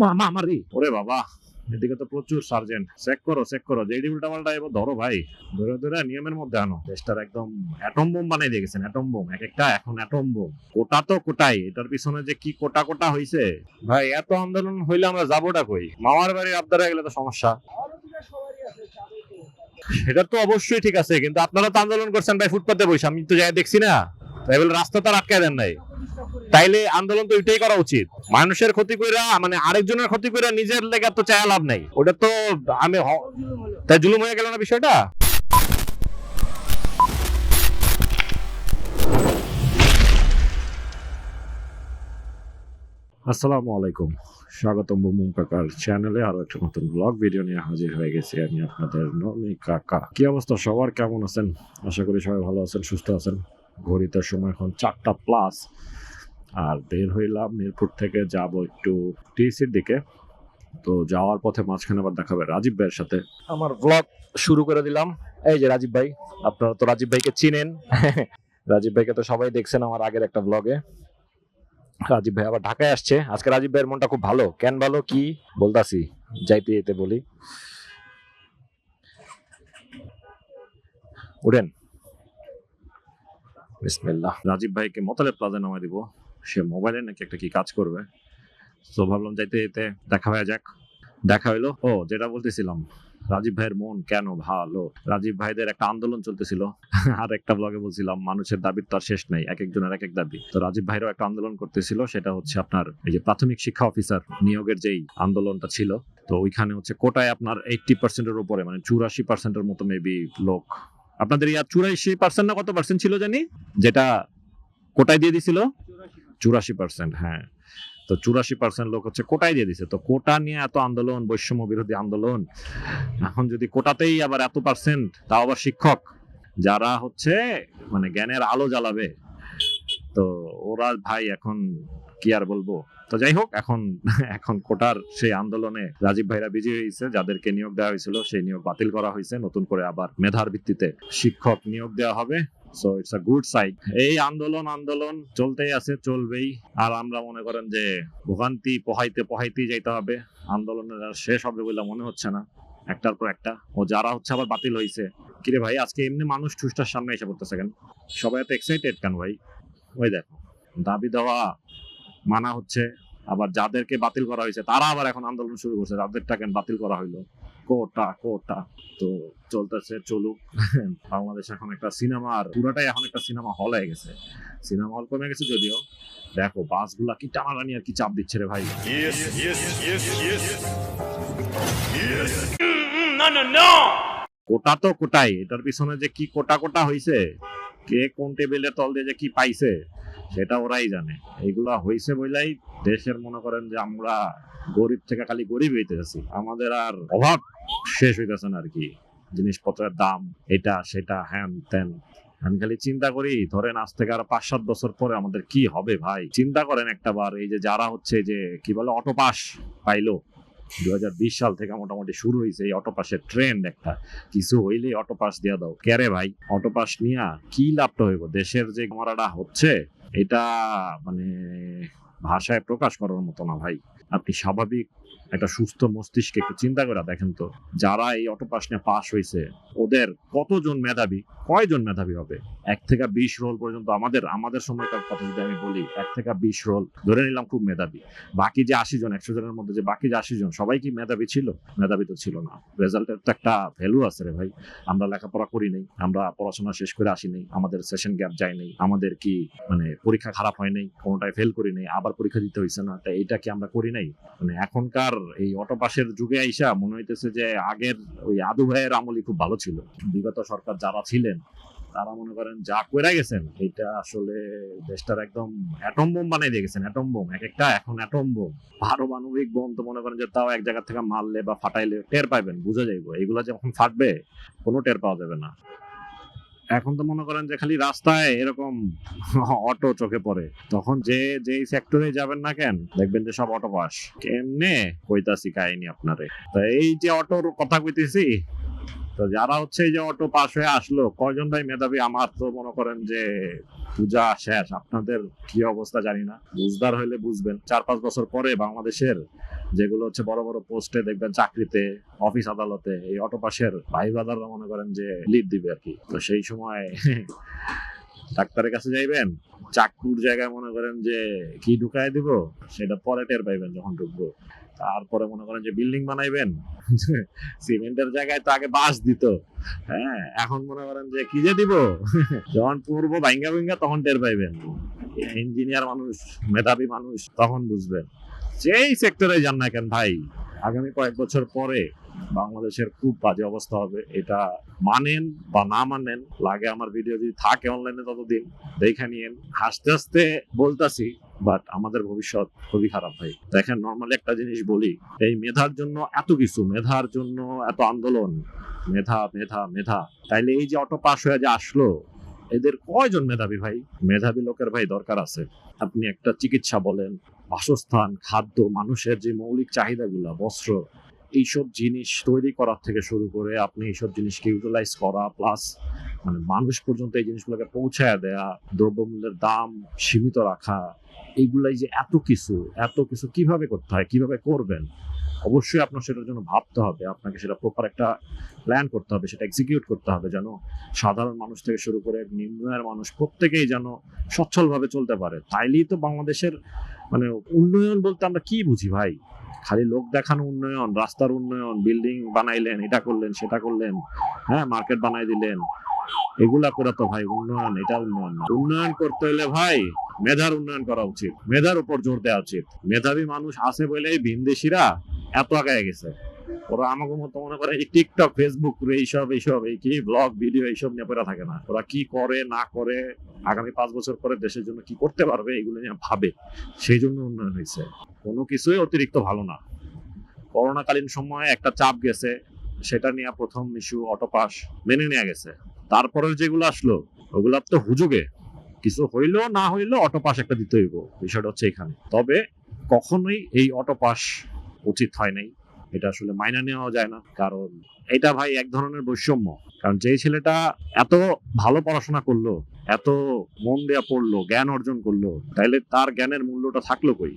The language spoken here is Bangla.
মা মা আমার রে ওরে বাবা, এদিকে তো প্রচুর সার্জেন্ট চেক করো চেক করো ধরো ভাই। ধরে ধরে নিয়মের মধ্যে আনো। দেশটার একদম অ্যাটম বোম দিয়ে গেছেন অ্যাটম বোম এক একটা এখন অ্যাটম বোম কোটা তো কোটাই, এটার পিছনে যে কি কোটা কোটা হইছে? ভাই, এত আন্দোলন হইলে আমরা যাবোটা কই? মামার বাড়ির আবদারে গেলে তো সমস্যা। সেটা তো অবশ্যই ঠিক আছে, কিন্তু আপনারা তো আন্দোলন করছেন ভাই, ফুটপাতে বসে, আমি তো যাই দেখছি না। তাই বলে রাস্তা তো আটকায় দেন নাই। তাইলে আন্দোলন তো এটাই করা উচিত। মানুষের ক্ষতি কইরা মানে আরেকজনের ক্ষতি কইরা নিজের লেগে তো চায়া লাভ নাই। ওটা তো আমি তাই জুলুম হয়ে গেল না বিষয়টা? আসসালামু আলাইকুম। স্বাগতম বুমুম কাকার চ্যানেলে আরও একটা নতুন ব্লগ। ভিডিও নিয়ে হাজির হয়ে গেছি আমি আপনাদের নমি কাকা। কি অবস্থা? সবার কেমন আছেন? আশা করি সবাই ভালো আছেন, সুস্থ আছেন। ঘড়িতে সময় এখন চারটা প্লাস আর বের হইলাম মিরপুর থেকে, যাব একটু টিসির দিকে। তো যাওয়ার পথে মাঝখানে আবার দেখাবে রাজীব ভাইয়ের সাথে। আমার ব্লগ শুরু করে দিলাম। এই যে রাজীব ভাই, আপনারা তো রাজীব ভাইকে চিনেন। রাজীব ভাইকে তো সবাই দেখছেন আমার আগের একটা ব্লগে রাজীব ভাই আবার ঢাকায় আসছে। আজকে রাজীব ভাইয়ের মনটা খুব ভালো। কেন ভালো, কি বলতাছি যাইতে যেতে বলি। উঠেন। বিসমিল্লাহ। রাজীব ভাইকে মোতালেব প্লাজা নামায় দিব। সে মোবাইলে নাকি একটা কি কাজ করবে? তো ভাবলাম যাইতে যেতে দেখা হয়ে যাক। দেখা হইল। ও, যেটা বলতেছিলাম, রাজীব ভাইয়ের মন কেন ভালো? রাজীব ভাইদের একটা আন্দোলন চলতেছিল। আর একটা ব্লগে বলছিলাম, মানুষের দাবির তো আর শেষ নাই, এক একজনের এক এক দাবি। তো রাজীব ভাইরও একটা আন্দোলন করতেছিল, সেটা হচ্ছে আপনার এই যে প্রাথমিক শিক্ষা অফিসার নিয়োগের যেই আন্দোলনটা ছিল, তো ওইখানে হচ্ছে কোটায় আপনার এইটটি পার্সেন্টের উপরে মানে চুরাশি পার্সেন্টের মতো মেবি লোক। আপনাদের ইয়ার চুরাশি পার্সেন্ট না কত পার্সেন্ট ছিল জানি? যেটা কোটায় দিয়ে দিছিল? চুরাশি পার্সেন্ট হ্যাঁ। তো চুরাশি পার্সেন্ট লোক হচ্ছে কোটায় দিয়ে দিছে। তো কোটা নিয়ে এত আন্দোলন, বৈষম্য বিরোধী আন্দোলন, এখন যদি কোটাতেই আবার এত পার্সেন্ট তাও আবার শিক্ষক যারা হচ্ছে মানে জ্ঞানের আলো জ্বালাবে, তো ওরা ভাই এখন কি আর বলব? তো যাই হোক, এখন এখন কোটার সেই আন্দোলনে রাজীব ভাইরা বিজয়ী হয়েছে, যাদেরকে নিয়োগ দেওয়া হয়েছিল, সেই নিয়োগ বাতিল করা হয়েছে। নতুন করে আবার মেধার ভিত্তিতে শিক্ষক নিয়োগ দেওয়া হবে। So it's a good side এই আন্দোলন আন্দোলন চলতেই আছে, চলবেই। আর আমরা মনে করেন যে ভোগান্তি পোহাইতে, পোহাইতেই যাইতে হবে। আন্দোলনের আর শেষ হবে বলে মনে হচ্ছে না, একটার পর একটা। ও যারা হচ্ছে আবার বাতিল হয়েছে কিরে ভাই, আজকে এমনি মানুষ ঠুসটার সামনে এসে পড়তেছে কেন? সবাই এত এক্সাইটেড কেন ভাই? ওই দেখো, দাবি দেওয়া মানা হচ্ছে। আবার যাদেরকে বাতিল করা হয়েছে তারা আবার এখন আন্দোলন শুরু করছে তাদেরটা কেন বাতিল করা হইল। কোটা কোটা তো চলতেছে চলুক। বাংলাদেশ এখন একটা সিনেমার পুরাটাই এখন একটা সিনেমা হল হয়ে গেছে। সিনেমা হল কমে গেছে যদিও। দেখো বাসগুলা কি টানাটানি আর কি চাপ দিচ্ছে রে ভাই। No. কোটা তো কোটাই এটার পিছনে যে কি কোটা কোটা হইছে কে কোন টেবিলের তল দিয়ে যে কি পাইছে সেটা ওরাই জানে। এগুলা হয়েছে বইলাই দেশের মনে করেন যে আমরা গরিব থেকে খালি গরিব হইতেছি। আমাদের আর অভাব শেষ হইতেছে না আর কি জিনিসপত্রের দাম এটা, সেটা, হ্যান ত্যান। আমি খালি চিন্তা করি, ধরেন আজ থেকে আর পাঁচ সাত বছর পরে আমাদের কি হবে ভাই? চিন্তা করেন একটা বার, এই যে যারা হচ্ছে যে, কি বলে অটো পাস পাইলো বিশ সাল থেকে মোটামুটি শুরু হয়েছে এই অটোপাসের ট্রেন্ড একটা। কিছু হইলেই অটোপাস দিয়ে দাও। ক্যারে ভাই? অটোপাস নিয়া কি লাভটা হইব? দেশের যে মরাটা হচ্ছে, এটা মানে ভাষায় প্রকাশ করার মতো না ভাই। আপনি স্বাভাবিক একটা সুস্থ মস্তিষ্কে একটু চিন্তা করে দেখেন তো, যারা এই অটো পাস হয়েছে ওদের কতজন মেধাবী, কয়জন মেধাবী হবে? এক থেকে বিশ রোল পর্যন্ত আমাদের আমাদের সময়কার কথা যদি আমি বলি, এক থেকে বিশ রোল ধরে নিলাম খুব মেধাবী। বাকি যে আশি জন, একশো জনের মধ্যে যে বাকি যে আশি জন, সবাই কি মেধাবী ছিল? মেধাবী তো ছিল না। রেজাল্টের তো একটা ভ্যালু আছে রে ভাই। আমরা লেখাপড়া করি নাই, আমরা পড়াশোনা শেষ করে আসি নাই, আমাদের সেশন গ্যাপ যায় নাই, আমাদের কি মানে পরীক্ষা খারাপ হয় নাই, কোনোটাই ফেল করি নাই, আবার পরীক্ষা দিতে হয়েছে না এটা কি আমরা করি নাই? মানে এখনকার এই অটো পাসের যুগে আইসা মনে হইতেছে যে আগের ওই আদু ভাইয়ের আমলই খুব ভালো ছিল। বিগত সরকার যারা ছিলেন, তারা মনে করেন যা করে গেছেন এটা আসলে দেশটার একদম অ্যাটম বোম বানিয়ে দিয়ে গেছেন অ্যাটম বোম এক একটা এখন অ্যাটম বোম পারমাণবিক বোম তো মনে করেন যে তাও এক জায়গা থেকে মারলে বা ফাটাইলে টের পাইবেন, বুঝা যাইব। এগুলো যখন ফাটবে, কোনো টের পাওয়া যাবে না। এখন তো মনে করেন যে খালি রাস্তায় এরকম অটো চোখে পড়ে। তখন যে, যেই সেক্টরে যাবেন না কেন, দেখবেন যে সব অটো পাস। কেমনে কইতাছি কাহিনী আপনারে? তা এই যে অটোর কথা কইতেছি, তো যারা হচ্ছে এই যে অটো পাস হয়ে আসলো, কয়জন ভাই মেধাবী? আমার তো মনে করেন যে পূজা শেষ। আপনাদের কি অবস্থা জানি না। বুঝদার হইলে বুঝবেন। চার পাঁচ বছর পরে বাংলাদেশের যেগুলো হচ্ছে বড় বড় পোস্টে দেখবেন চাকরিতে, অফিস আদালতে, এই অটো পাশের ভাই বাদাররা মনে করেন যে লিড দিবে আর কি। তো সেই সময় ডাক্তারের কাছে যাইবেন চাকুর জায়গায় মনে করেন যে কি ঢুকায় দিব, সেটা পরে টের পাইবেন যখন ঢুকবো। তারপরে মনে করেন যে বিল্ডিং বানাইবেন, সিমেন্টের জায়গায় তো আগে বাঁশ দিত। হ্যাঁ এখন মনে করেন যে কি যে দিব, যখন পূর্ব ভাঙ্গা ভাঙ্গা তখন টের পাইবেন। ইঞ্জিনিয়ার মানুষ, মেধাবী মানুষ তখন বুঝবেন। যেই সেক্টরে যান না কেন ভাই, আগামী কয়েক বছর পরে বাংলাদেশের খুব বাজে অবস্থা হবে, এটা মানেন বা না মানেন, লাগে আমার ভিডিও যদি থাকে অনলাইনে ততদিন, দেখে নিয়েন। হাসতে হাসতে বলতাছি বাট আমাদের ভবিষ্যৎ খুবই খারাপ ভাই। দেখেন নর্মালি একটা জিনিস বলি, এই মেধার জন্য এত কিছু, মেধার জন্য এত আন্দোলন, মেধা মেধা মেধা। তাইলে এই যে অটো পাস হয়ে যে আসলো এদের কয়জন মেধাবী ভাই? মেধাবী লোকের ভাই দরকার আছে। আপনি একটা চিকিৎসা বলেন, বাসস্থান, খাদ্য, মানুষের যে মৌলিক চাহিদাগুলো, বস্ত্র, এইসব জিনিস তৈরি করার থেকে শুরু করে আপনি এইসব জিনিসকে ইউটিলাইজ করা প্লাস মানে মানুষ পর্যন্ত এই জিনিসগুলোকে পৌঁছায় দেয়া, দ্রব্যমূল্যের দাম সীমিত রাখা, এইগুলাই যে এত কিছু এত কিছু কীভাবে করতে হয়, কীভাবে করবেন? অবশ্যই আপনার সেটার জন্য ভাবতে হবে। আপনাকে সেটা প্রপার একটা প্ল্যান করতে হবে, সেটা এক্সিকিউট করতে হবে যেন সাধারণ মানুষ থেকে শুরু করে নিম্ন আয়ের মানুষ প্রত্যেকেই যেন সচ্ছলভাবে চলতে পারে। তাইলেই তো বাংলাদেশের মানে উন্নয়ন বলতে আমরা কি বুঝি ভাই? খালি লোক দেখানো উন্নয়ন, রাস্তার উন্নয়ন বিল্ডিং বানাইলেন, এটা করলেন, সেটা করলেন হ্যাঁ মার্কেট বানাই দিলেন, এগুলা করে তো ভাই উন্নয়ন, এটা উন্নয়ন না। উন্নয়ন করতে হলে ভাই মেধার উন্নয়ন করা উচিত, মেধার উপর জোর দেওয়া উচিত। মেধাবী মানুষ আছে বলেই ভিনদেশিরা এত আগায় গেছে। ওরা আমাকে মতো মনে করে টিকটক ফেসবুক এইসব এইসব, এই কি ব্লগ ভিডিও এইসব নিয়ে পড়ে থাকে না। ওরা কি করে, না করে, আগামী পাঁচ বছর পরে দেশের জন্য কি করতে পারবে, এগুলো নিয়ে ভাবে। সেই জন্য উন্নয়ন হয়েছে। কোনো কিছুই অতিরিক্ত ভালো না। করোনাকালীন সময়ে একটা চাপ গেছে, সেটা নিয়ে প্রথম ইস্যু অটো পাস মেনে নেওয়া গেছে। তারপরে যেগুলো আসলো, ওগুলো তো হুজুগে। কিছু হইল, না হইল অটো পাস একটা দিতে হইব। বিষয়টা হচ্ছে এখানে। তবে কখনোই এই অটো পাস উচিত হয় নাই। এটা আসলে মাইনা নেওয়া যায় না। কারণ এটা ভাই এক ধরনের বৈষম্য। কারণ যে ছেলেটা এত ভালো পড়াশোনা করল, এত মন দেয়া পড়ল, জ্ঞান অর্জন করল, তাইলে তার জ্ঞানের মূল্যটা থাকল কই?